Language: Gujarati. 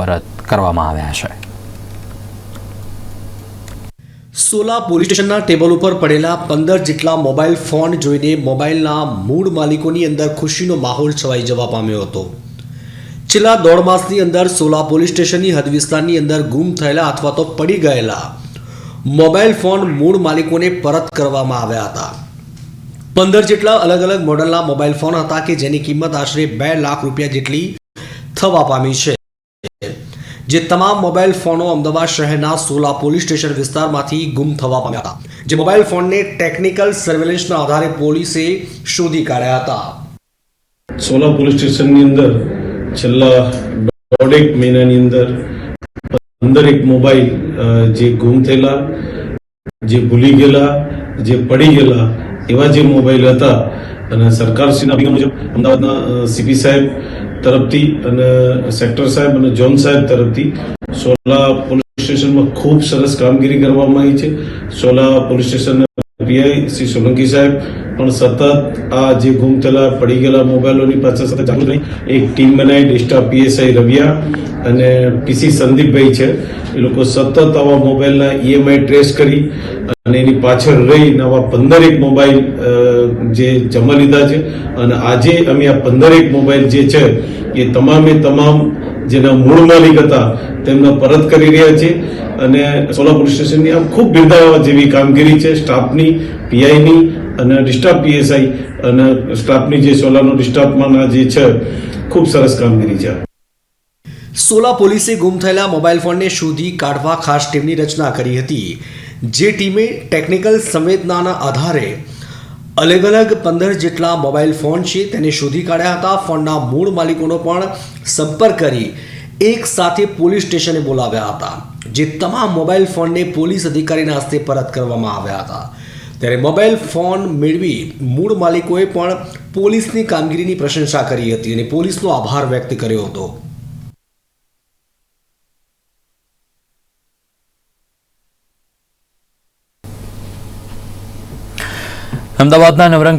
પરત કરવામાં આવ્યા છે. સોલા પોલીસ સ્ટેશનના ટેબલ ઉપર પડેલા પંદર જેટલા મોબાઈલ ફોન જોઈને મોબાઈલના મૂળ માલિકોની અંદર ખુશીનો માહોલ છવાઈ જવા પામ્યો હતો. છેલ્લા દોઢ માસની અંદર સોલા પોલીસ સ્ટેશનની હદ વિસ્તારની અંદર ગુમ થયેલા અથવા તો પડી ગયેલા મોબાઈલ ફોન મૂળ માલિકોને પરત કરવામાં આવ્યા હતા. પંદર જેટલા અલગ અલગ મોડલના મોબાઈલ ફોન હતા કે જેની કિંમત આશરે બે લાખ રૂપિયા જેટલી થવા પામી છે. જે તમામ મોબાઈલ ફોનો અમદાવાદ શહેરના સોલા પોલીસ સ્ટેશન વિસ્તારમાંથી ગુમ થવા પામ્યા હતા, જે મોબાઈલ ફોનને ટેકનિકલ સર્વેલન્સના આધારે પોલીસે શોધી કાઢ્યા હતા. સોલા પોલીસ સ્ટેશનની અંદર છેલ્લા દોઢેક મહિનાની અંદર અંદર એક મોબાઈલ જે ગુમ થયેલા, જે ભૂલી ગયેલા, જે પડી ગયેલા એવા જે મોબાઈલ હતા અને સરકારશ્રીના અભિગમ મુજબ અમદાવાદના સીપી સાહેબ તરફથી અને સેક્ટર સાહેબ અને જોન સાહેબ તરફથી સોલા પોલીસ સ્ટેશનમાં ખૂબ સરસ કામગીરી કરવામાં આવી છે. Sola police station PI Shri Solanki સાહેબ, પણ સતત આ જે ગુમ થયેલા, પડી ગયેલા મોબાઈલોની પાછળ સતત ચાલુ રહી. એક ટીમ બનાવી ડિસ્ટા પીએસઆઈ રવિયા અને પીસી સંદીપભાઈ છે. એ લોકો સતત આવા મોબાઈલના ઈએમઆઈ ટ્રેસ કરી અને એની પાછળ રહી નવા પંદર પંદરેક મોબાઈલ જે જમા લીધા છે. અને આજે અમે આ પંદરેક મોબાઈલ જે છે, એ તમામે તમામ જેના મૂળ માલિક હતા, તેમને પરત કરી રહ્યા છે અને સોલાપુર સ્ટેશનની આમ ખૂબ બિરદાવવા જેવી કામગીરી છે. સ્ટાફની, પીઆઈની અને ડિસ્ટાફ પીએસઆઈ અને સ્ટાફની જે સોલાનો ડિસ્ટાફમાંના જે છે, ખૂબ સરસ કામગીરી છે. સોલા પોલીસે ગુમ થયેલા મોબાઈલ ફોનને શોધી કાઢવા ખાસ ટીમની રચના કરી હતી. જે ટીમે ટેકનિકલ સંવેદનાના આધારે અલગ અલગ પંદર જેટલા મોબાઈલ ફોન છે, તેને શોધી કાઢ્યા હતા. ફોનના મૂળ માલિકોનો પણ સંપર્ક કરી એક સાથે પોલીસ સ્ટેશને બોલાવ્યા હતા, જે તમામ મોબાઈલ ફોનને પોલીસ અધિકારીના હસ્તે પરત કરવામાં આવ્યા હતા. ત્યારે મોબાઈલ ફોન મેળવી મૂળ માલિકોએ પણ પોલીસની કામગીરીની પ્રશંસા કરી હતી અને પોલીસનો આભાર વ્યક્ત કર્યો હતો. અમદાવાદના નવરંગ